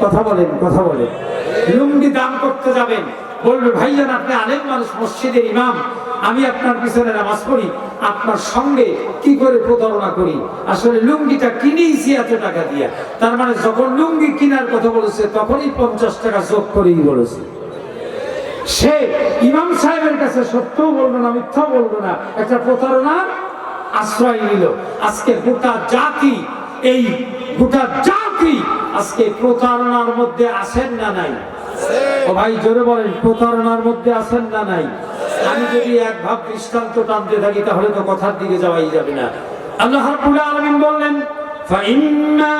কথা বলেন কথা বলেন। লুঙ্গি দান করতে যাবেন। বলবে, ভাইজান, আপনি আলেম মানুষ, মসজিদের ইমাম। আমি আপনার পিছনে নামাজ পড়ি। আপনার সঙ্গে কি করে প্রতারণা করি? আসলে লুঙ্গিটা কিনেইছি এত টাকা দিয়া। তার মানে যখন লুঙ্গি কেনার কথা বলেছে, তখনই পঞ্চাশ টাকা যোগ করেই বলেছে। সে ইমাম সাহেবের কাছে সত্য বলব না, মিথ্যাও বলব না। একটা প্রতারণা আশ্রয় নিল। আজকে গোটা জাতি এই গোটা জাতি আজকে প্রতারণার মধ্যে আছেন না নাই? ও ভাই জোরে বলেন প্রতারণার মধ্যে আছেন না নাই? আমি যদি এক ভাব দৃষ্টান্ত টানতে থাকি তাহলে তো কথার দিকে যাওয়াই যাবে না। আল্লাহ রাব্বুল আলামিন বললেন ফাইন্না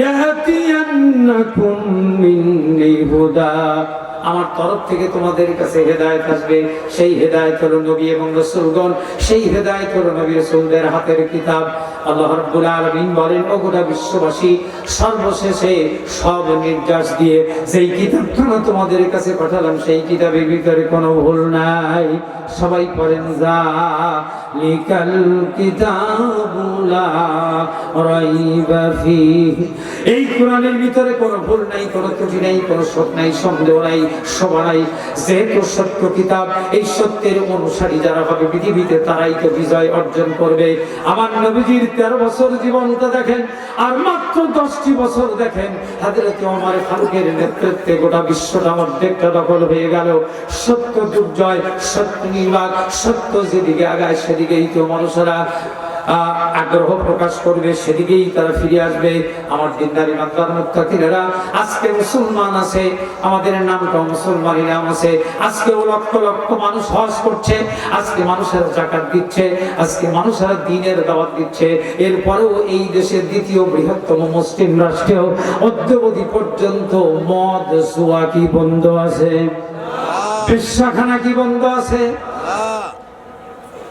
ইয়াহতিয়ান্নাকুম মিন্নি হুদা। আমার তরফ থেকে তোমাদের কাছে হেদায়েত আসবে। সেই হেদায়েত হলো নবী এবং রাসূলগণ, সেই হেদায়েত হলো নবী রাসূলদের হাতের কিতাব। আল্লাহ রাব্বুল আলামিন বলেন ও গোটা বিশ্ববাসী, সর্বশেষে সব নির্দেশ দিয়ে যেই কিতাবখানা তোমাদের কাছে পাঠালাম, সেই কিতাবের ভিতরে কোনো ভুল নাই। সবাই পড়েন, যা লিকাল কিতাবুলা রাইবা ফিহি এই কোরআনের ভিতরে কোনো ভুল নাই, কোনো ত্রুটি নাই, কোনো শোক নাই, সন্দেহ নাই, শোভা নাই। যেহেতু সত্য কিতাব, এই সত্যের অনুসারী যারা হবে পৃথিবীতে, তারাই তো বিজয় অর্জন করবে। আমার নবীজির তেরো বছর জীবনটা দেখেন, আর মাত্র দশটি বছর দেখেন, হাজরত আমার ফারুকের নেতৃত্বে গোটা বিশ্বটা আমার অর্ধেকটা দখল হয়ে গেল। সত্য দুর্জয়, সত্য নির্বাক, সত্য যেদিকে আগায় সেদিকেই তো মানুষেরা আগ্রহ প্রকাশ করবে সেদিকেই তারা ফিরে আসবে। আমার দিনদারি মাত্রার মুক্তাকিরা আজকে মুসলমান আছে আমাদের নামটা মুসলমানি নাম আছে। আজকেও লক্ষ লক্ষ মানুষ হজ করছে আজকে মানুষেরা জাকাত দিচ্ছে আজকে মানুষেরা দিনের দাওয়াত দিচ্ছে। এরপরেও এই দেশের দ্বিতীয় বৃহত্তম মুসলিম রাষ্ট্রেও অদ্যবধি পর্যন্ত মদ জুয়া কি বন্ধ আছে? পেশাখানা কি বন্ধ আছে?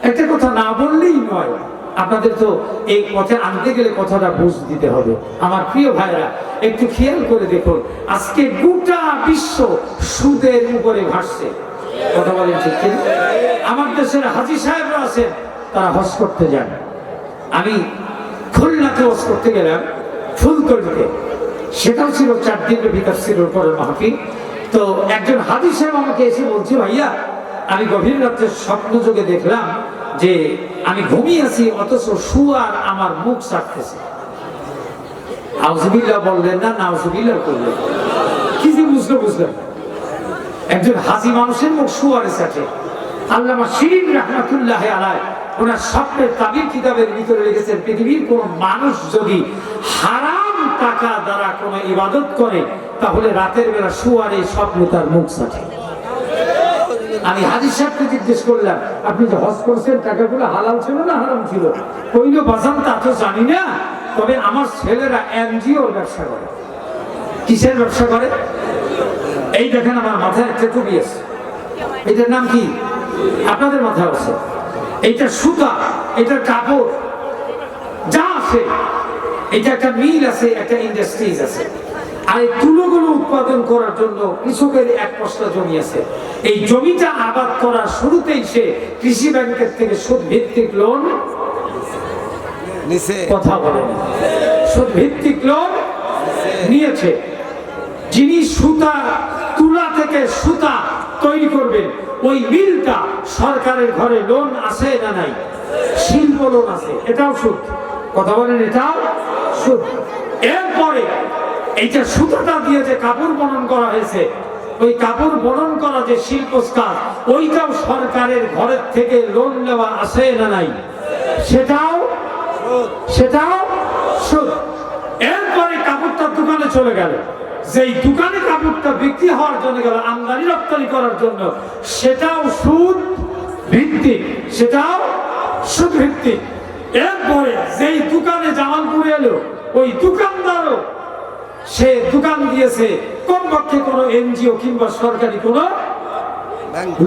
একটা কথা না বললেই নয় আপনাদের তো এই পথে আনতে গেলে কথাটা বুঝ দিতে হবে। আমার প্রিয় ভাইরা একটু খেয়াল করে দেখুন, আজকে গোটা বিশ্ব সুদের উপরে ভাসছে। কথা বলেন ঠিক আমার দেশের হাজি সাহেবরা আছেন, তারা হজ করতে যান। আমি খুলনাতে হজ করতে গেলাম, ফুলতলিতে। সেটাও ছিল চার দিনের ভিতর ছিল পরের মাহফিল। তো একজন হাজি সাহেব আমাকে এসে বলছে, ভাইয়া, আমি গভীর রাত্রে স্বপ্ন যোগে দেখলাম যে আমি ঘুমিয়ে আছি অথচ শুয়ার আমার মুখ আউজবিল্লা বললেন, না নাউজবিল্লা করলেন কি যে বুঝলো বুঝলেন একজন হাজি মানুষের মুখ শুয়ারে চাটে আল্লামা শিরিন রহমাতুল্লাহ আলায় ওনার স্বপ্নের তাবির কিতাবের ভিতরে লিখেছেন, পৃথিবীর কোন মানুষ যদি হারাম টাকা দ্বারা কোনো ইবাদত করে, তাহলে রাতের বেলা শুয়ারে স্বপ্ন তার মুখ চাটে আমি হাজির সাহেবকে জিজ্ঞেস করলাম, আপনি যে হজ করছেন, টাকাগুলো হালাল ছিল না হারাম ছিল? কইল, বাজান, তা তো জানি না। তবে আমার ছেলেরা এনজিওর ব্যবসা করে। কিসের ব্যবসা করে? এই দেখেন আমার মাথায় একটা টুপি আছে। এটার নাম কি? আপনাদের মাথায় আছে। এইটা সুতা এটার কাপড়, যা আছে। এটা একটা মিল আছে, একটা ইন্ডাস্ট্রিজ আছে। আর এই তুলোগুলো উৎপাদন করার জন্য কৃষকের এক পশলা জমি আছে। এই জমিটা আবাদ করার শুরুতেই সে কৃষি ব্যাংকের থেকে সুদ ভিত্তিক লোন কথা বলেন সুদ ভিত্তিক লোন নিয়েছে। যিনি সুতা তুলা থেকে সুতা তৈরি করবেন ওই মিলটা সরকারের ঘরে লোন আছে না নাই? শিল্প লোন আছে এটাও সুদ। কথা বলেন এটাও সুদ। এরপরে এইটা সুতোটা দিয়ে যে কাপড় বনন করা হয়েছে, ওই কাপড় বনন করা যে শিল্প কাজ ওইটাও সরকারের ঘরের থেকে লোন নেওয়া আছে না নাই? সেটাও সেটাও এরপরে কাপড়টা দোকানে চলে গেল। যেই দোকানে কাপড়টা বিক্রি হওয়ার জন্য গেল, আমদানি রপ্তানি করার জন্য, সেটাও সুদ ভিত্তিক, সেটাও সুদ ভিত্তিক। এরপরে যেই দোকানে জামালপুরে এলো, ওই দোকানদারও সে দোকান দিয়েছে। কমপক্ষে কোনো এনজিও কিংবা সরকারি কোনো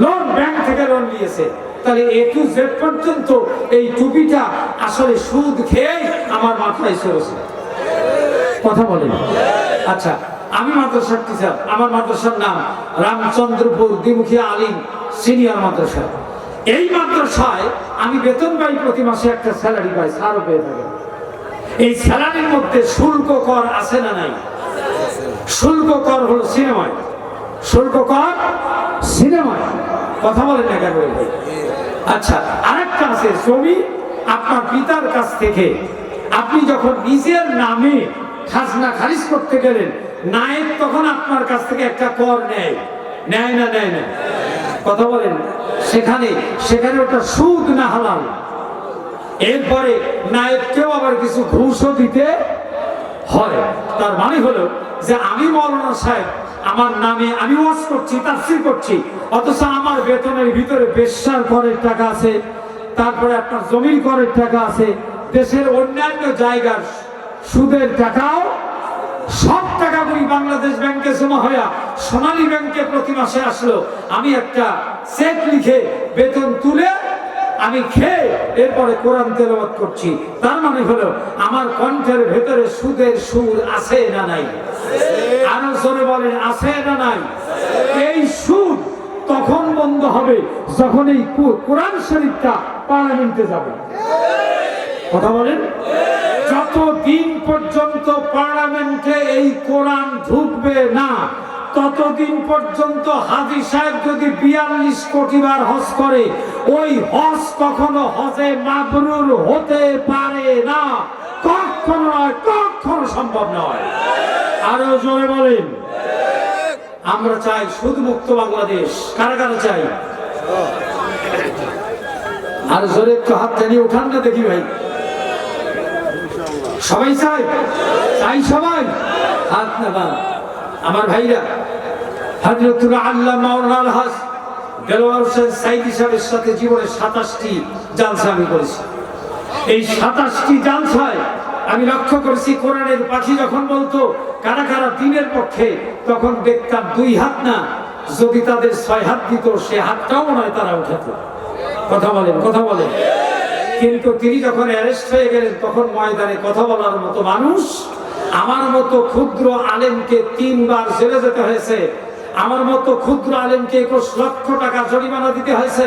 লোন ব্যাংক থেকে লোন নিয়েছে। তাহলে এ টু জেড পর্যন্ত এই টুপিটা আসলে সুদ খেয়ে আমার মাথায় চলেছে কথা বলেন। আচ্ছা আমি মাদ্রাসার টিচার আমার মাদ্রাসার নাম রামচন্দ্রপুর দ্বিমুখী আলিম সিনিয়র মাদ্রাসা। এই মাদ্রাসায় আমি বেতন পাই প্রতি মাসে একটা স্যালারি পাই স্যারও পেয়ে থাকে এই স্যালারির মধ্যে শুল্ক কর আছে না নাই? শুল্ক কর হলো সিনেমায়। শুল্ক কর সিনেমায়। কথা বলেন না কেন? আচ্ছা আরেকটা আছে জমি আপনার পিতার কাছ থেকে। আপনি যখন নিজের নামে খাজনা খারিজ করতে গেলেন, নায়েব তখন আপনার কাছ থেকে একটা কর নেয়। নেয় না নেয় না? কথা বলেন। সেখানে সেখানে ওটা সুদ না হালাল? এরপরে নায়ককেও আবার কিছু ঘুষও দিতে হয়। তার মানে হলো যে আমি মৌলানা সাহেব, আমার নামে আমি ওয়াজ করছি, তাফসির করছি, অথচ আমার বেতনের ভিতরে বেশার করের টাকা আছে, তারপরে আপনার জমির করের টাকা আছে, দেশের অন্যান্য জায়গার সুদের টাকাও সব টাকা টাকাগুলি বাংলাদেশ ব্যাংকে জমা হইয়া সোনালী ব্যাংকে প্রতি মাসে আসলো। আমি একটা চেক লিখে বেতন তুলে আমি খেয়ে এরপরে কোরআন তেলাওয়াত করছি। তার মানে হলো, আমার কণ্ঠের ভেতরে সুদের সুর আছে না নাই? আরও জোরে বলেন, আছে না নাই? এই সুদ তখন বন্ধ হবে যখন এই কোরআন শরীফটা পার্লামেন্টে যাবে। কথা বলেন? যতদিন পর্যন্ত পার্লামেন্টে এই কোরআন ঢুকবে না ততদিন পর্যন্ত হাজি সাহেব যদি বিয়াল্লিশ কোটি বার হজ করে, ওই হজ কখনো হজে মাবরুর হতে পারে না। কখনো নয়, কখনো সম্ভব নয়। আরও জোরে বলেন। আমরা চাই সুদ মুক্ত বাংলাদেশ। কারা কারা চাই? আর জোরে একটু হাত জানিয়ে উঠান না দেখি ভাই। সবাই চাই চাই সবাই? হাত নেবান আমার ভাইরা আল্লাহ দেলোয়ার সাথে সাতাশটি আমি করেছি। এই সাতাশটি আমি লক্ষ্য করেছি, কোরআনের পাখি যখন বলতো, কারা কারা দিনের পক্ষে, তখন দেখতাম দুই হাত না, যদি তাদের ছয় হাত দিত, সে হাতটাও হয় তারা উঠাতো। কথা বলেন কথা বলেন। কিন্তু তিনি যখন অ্যারেস্ট হয়ে গেলেন, তখন ময়দানে কথা বলার মতো মানুষ, আমার মতো ক্ষুদ্র আলেমকে তিনবার জেলে যেতে হয়েছে। আমার মতো ক্ষুদ্র আলেমকে একুশ লক্ষ টাকা জরিমানা দিতে হয়েছে।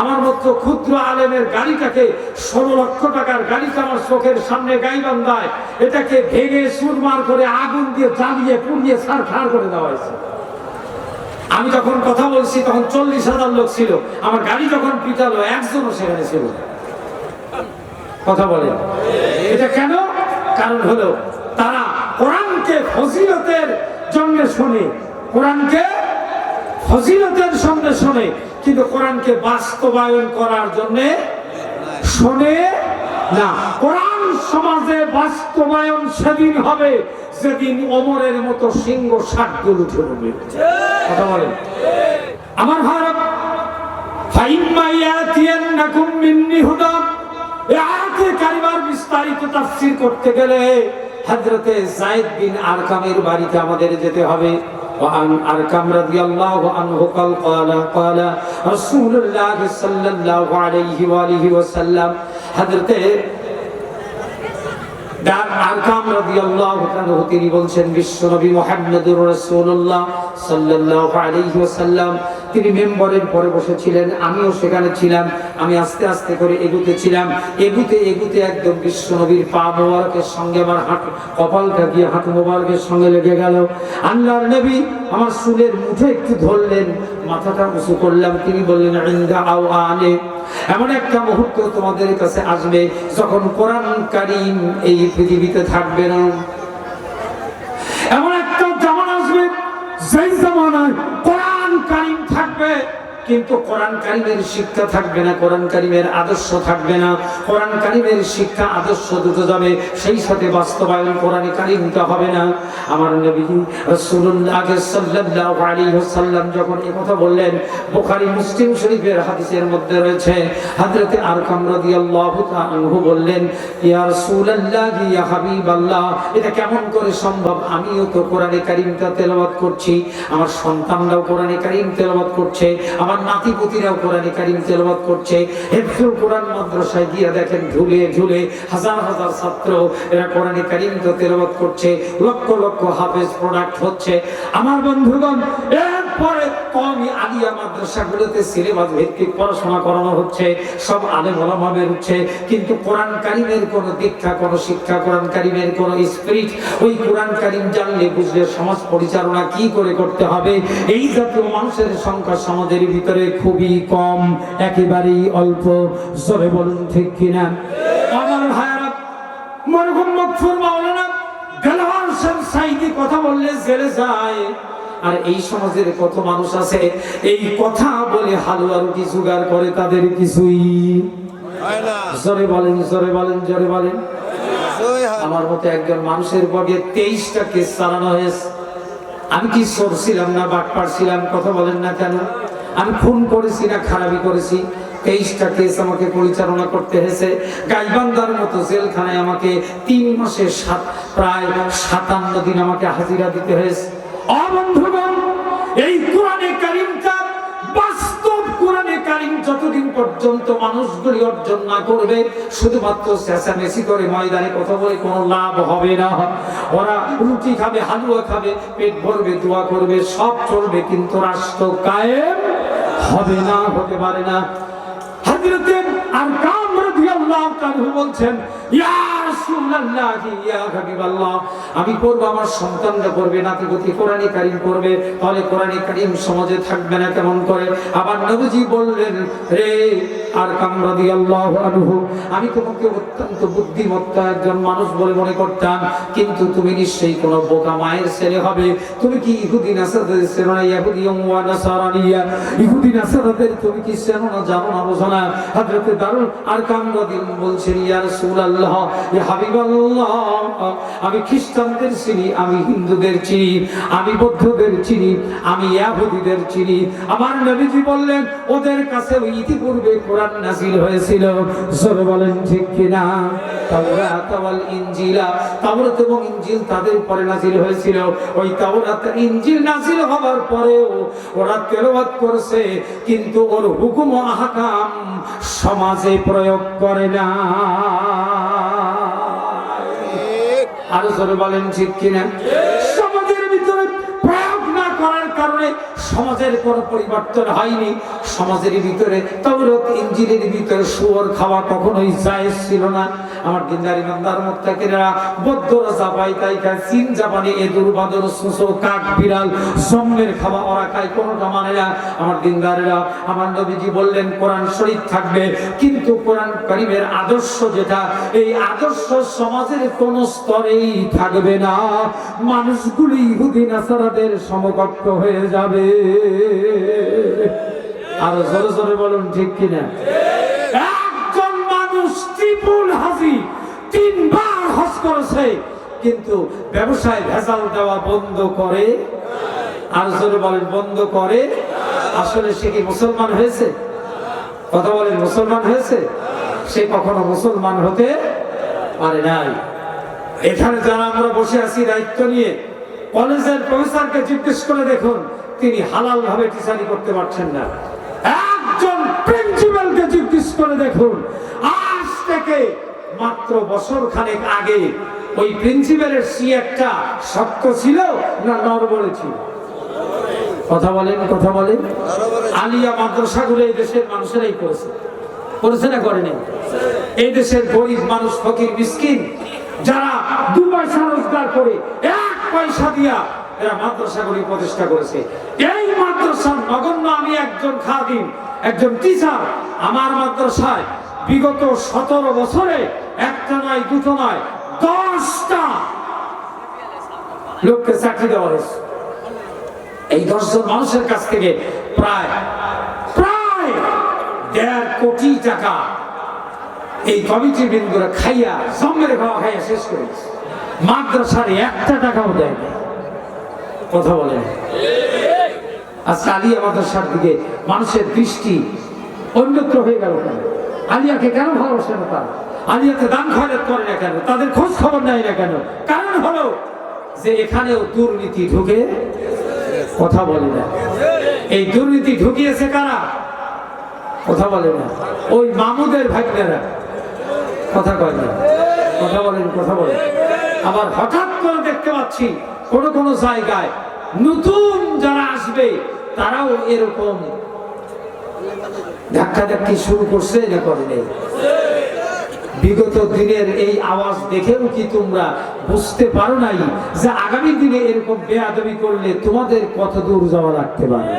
আমার মতো ক্ষুদ্র আলেমের গাড়িটাকে ষোলো লক্ষ টাকার গাড়িটা আমার চোখের সামনে গাই বান্ধায় এটাকে ভেঙে সুরমার করে আগুন দিয়ে জ্বালিয়ে, পুড়িয়ে সার করে দেওয়া হয়েছে। আমি যখন কথা বলছি, তখন চল্লিশ হাজার লোক ছিল। আমার গাড়ি যখন পিটালো, একজনও সেখানে ছিল কথা বলে এটা কেন? কারণ হলো, তারা কোরআনকে ফজিলতের জন্য শোনে কোরআনকে ফজিলতের সঙ্গে শোনে, কিন্তু কোরআনকে বাস্তবায়ন করার জন্য শোনে না। কোরআন সমাজে বাস্তবায়ন সেদিন হবে, যেদিন অমরের মতো সিংহ ষাটগুলো উঠে উঠবে কথা বলেন। আমার ভারত বিস্তারিত করতে গেলে হযরতে যায়েদ বিন আরকামের বাড়িতে আমাদের যেতে হবে। وعن أركم رضي الله عنه قال قال قال رسول الله صلى الله عليه وآله وسلم حضرت ডাক আরকাম রাদিয়াল্লাহু তাআলা তিনি বলছেন বিশ্বনবী মুহাম্মদুর রাসূলুল্লাহ সাল্লাল্লাহু আলাইহি ওয়াসাল্লাম তিনি মেম্বরের পরে বসেছিলেন, আমিও সেখানে ছিলাম, আমি আস্তে আস্তে করে এগুতে ছিলাম। এগুতে এগুতে একদম বিশ্বনবীর পা মোবারকের সঙ্গে আমার হাঁটু কপালটা গিয়ে হাঁটু মোবারকের সঙ্গে লেগে গেল। আল্লাহর নবী আমার চুলের মুঠে একটু ধরলেন, মাথাটা উঁচু করলাম, তিনি বললেন, ইন্দা আও আনে এমন একটা মুহূর্ত তোমাদের কাছে আসবে, যখন কোরআন কারিম এই পৃথিবীতে থাকবে না। এমন একটা জামান আসবে, যেই জামানায় কিন্তু কোরআন কারিমের শিক্ষা থাকবে না, কোরআন কারিমের আদর্শ থাকবে না, কোরআন কারিমের শিক্ষা আদর্শ দুটো যাবে, সেই সাথে বাস্তবায়ন কোরআন কারিমটা হবে না। আমার নবী রাসূলুল্লাহ সাল্লাল্লাহু আলাইহি ওয়াসাল্লাম যখন এই কথা বললেন, বুখারী মুসলিম শরীফের হাদিসের মধ্যে রয়েছে, হযরতে আরকাম রাদিয়াল্লাহু তাআলা বললেন, ইয়া রাসূলুল্লাহ, ইয়া হাবিবাল্লাহ, এটা কেমন করে সম্ভব? আমিও তো কোরআনে কারিমটা তেলাওয়াত করছি, আমার সন্তানরাও কোরআনে কারিম তেলাওয়াত করছে, আমার নাতিপুতিরাও কোরআনে কারিম তেলবাদ করছে। হেফজুল কোরআন মাদ্রাসায় গিয়া দেখেন ঝুলে ঝুলে হাজার হাজার ছাত্র এরা কোরআনে কারিম তো তেলবাদ করছে। লক্ষ লক্ষ হাফেজ প্রোডাক্ট হচ্ছে। আমার বন্ধুগণ এর এরপরে কমি আলিয়া মাদ্রাসাগুলোতে সিলেবাস ভিত্তিক পড়াশোনা করানো হচ্ছে, সব আলেম ওলামা বেরোচ্ছে কিন্তু কোরআন কারিমের কোনো দীক্ষা, কোনো শিক্ষা, কোরআন কারিমের কোনো স্পিরিট, ওই কোরআন কারিম জানলে বুঝলে সমাজ পরিচালনা কি করে করতে হবে? এই জাতীয় মানুষের সংখ্যা সমাজের ভিতরে খুবই কম, একেবারেই অল্প। জোরে বলুন ঠিক কিনা? আমার মকফুর মাওলানা হোসেন সাইদি কথা বললে জেলে যায়। আর এই সমাজের কত মানুষ আছে এই কথা বলে হালুয়া রুটি জোগাড় করে তাদের কিছুই জোরে বলেন জোরে বলেন জোরে বলেন। আমার মতো একজন মানুষের বগে তেইশটা কেস চালানো হয়েছে। আমি কি সরছিলাম না বাট পারছিলাম কথা বলেন না কেন? আমি খুন করেছি না খারাপি করেছি? তেইশটা কেস আমাকে পরিচালনা করতে হয়েছে। গাইবান্দার মতো জেলখানায় আমাকে তিন মাসে সাত প্রায় সাতান্ন দিন আমাকে হাজিরা দিতে হয়েছে। অবন্ধুগণ এই কোরআনে কারিমটা বাস্তব কোরআনে কারিম যতদিন পর্যন্ত মানুষগুলি অর্জন না করবে, শুধুমাত্র চেঁচামেচি করে ময়দানে কথা বলে কোনো লাভ হবে না। ওরা রুটি খাবে, হালুয়া খাবে, পেট ভরবে, দোয়া করবে, সব চলবে, কিন্তু রাষ্ট্র কায়েম হবে না, হতে পারে না। হযরতে আরকাম রাদিয়াল্লাহু তাআলা বলছেন, ইয়া আমি করব আমার সন্তানরা করবে নাতিগতি কোরআনে কারীম করবে তাহলে কোরআনে কারীম সমাজে থাকবে না কেমন করে? আবার নবীজি বললেন, রে আরকাম রাদিয়াল্লাহু আনহু। আমি তোমাকে অত্যন্ত বুদ্ধিমত্তা একজন মানুষ বলে মনে করতাম, কিন্তু তুমি নিশ্চয়ই কোন বোকা মায়ের ছেলে হবে। তুমি কি ইহুদি নাসাদের চেনো না ইহুদি ওয়া নাসারানিয়া? ইহুদি নাসারাদের তুমি কি চেনো না, জানো না, বোঝো না। হযরতে দারুল আরকাম রাদিয়াল্লাহু বলছেন, ইয়া রাসূলুল্লাহ হাবিবাল্লাহ, আমি খ্রিস্টানদের চিনি, আমি হিন্দুদের চিনি, আমি বৌদ্ধদের চিনি, আমি ইয়াহুদিদের চিনি। আমার নবীজি বললেন, ওদের কাছে ইতিপূর্বে কোরআন নাজিল হয়েছিল। জোরে বলেন ঠিক কিনা? তাদের পরে নাজিল হয়েছিল। ওই নাজিল হওয়ার পরেও ওরা করছে, কিন্তু ওর হুকুম আহকাম সমাজে প্রয়োগ করে না। আরও জোরে বলেন ঠিক কিনা? সমাজের ভিতরে প্রয়োগ না করার কারণে সমাজের কোনো পরিবর্তন হয়নি। সমাজের ভিতরে তৌরত ইঞ্জিনের ভিতরে শুয়োর খাওয়া কখনোই জায়েজ ছিল না। আমার দিনদারি বান্দার মুত্তাকিরা বৌদ্ধরা জাপাই তাই খায় চীন, জাপানি এদুর বাদর, সুসো কাক বিড়াল জম্মের খাওয়া ওরা খায়, কোনোটা মানে না। আমার দিনদারেরা, আমার নবীজি বললেন, কোরআন শরীফ থাকবে, কিন্তু কোরআন করিমের আদর্শ যেটা, এই আদর্শ সমাজের কোন স্তরেই থাকবে না। মানুষগুলি ইহুদি, নাসারাদের সমকক্ষ হয়ে যাবে। আর জোরে জোরে বলুন, ঠিক কিনা? একজন মানুষ ত্রিপুল হাজি তিনবার হজ করেছে, কিন্তু ব্যবসায় ভেজাল দেওয়া বন্ধ করে। আর জোরে বলেন, বন্ধ করে। আসলে সে কি মুসলমান হয়েছে? কথা বলেন, মুসলমান হয়েছে? সে কখনো মুসলমান হতে পারে নাই। এখানে যারা আমরা বসে আছি, দায়িত্ব নিয়ে, কলেজের প্রফেসরকে জিজ্ঞেস করে দেখুন তিনি হালাল ভাবে টিচারি করতে পারছেন না। একজন প্রিন্সিপালকে জিজ্ঞেস করে দেখুন, আজ থেকে মাত্র বছর খানেক আগে ওই প্রিন্সিপালের সি একটা শক্ত ছিল না নরবরে ছিল? কথা বলেন কথা বলেন। আলিয়া মাদ্রাসাগুলো এই দেশের মানুষেরাই করেছে। করেছে না করেনি এই দেশের গরিব মানুষ, ফকির, মিসকিন, যারা দু পয়সা রোজগার করে, এক পয়সা দিয়া এরা মাদ্রাসাগুলি প্রতিষ্ঠা করেছে। এই মাদ্রাসার নগণ্য আমি একজন খাদিম, একজন টিচার আমার মাদ্রাসায় বিগত সতেরো বছরে একটা নয়, দুটো নয়, দশটা লোককে চাকরি দেওয়া হয়েছে। এই দশজন মানুষের কাছ থেকে প্রায় প্রায় দেড় কোটি টাকা এই কমিটি বিন্দুরা খাইয়া জমের খাওয়া খাইয়া শেষ করেছে। মাদ্রাসার একটা টাকাও দেয় না। কথা বলেন আজকে আলিয়া মাদ্রাসার দিকে মানুষের দৃষ্টি অন্যত্র হয়ে গেল কেন? আলিয়াকে কেন ভালোবাসে না তারা? আলিয়াতে দান খয়রাত করে না কেন? তাদের খোঁজ খবর নেয় না কেন? কারণ হলো যে এখানেও দুর্নীতি ঢুকে কথা বলে না। এই দুর্নীতি ঢুকিয়েছে কারা? কথা বলে না। ওই মামুদের ভাগ্নেরা। কথা কয় না। কথা বলেন কথা বলেন। আবার হঠাৎ করে দেখতে পাচ্ছি কোন কোন জায়গায় নতুন যারা আসবে, তারাও এরকম ধাক্কা ধাক্কি শুরু করছে না করলে বিগত দিনের এই আওয়াজ দেখেও কি তোমরা বুঝতে পারো নাই যে আগামী দিনে এরকম বেয়াদবি করলে তোমাদের কত দূর যাওয়া রাখতে পারে?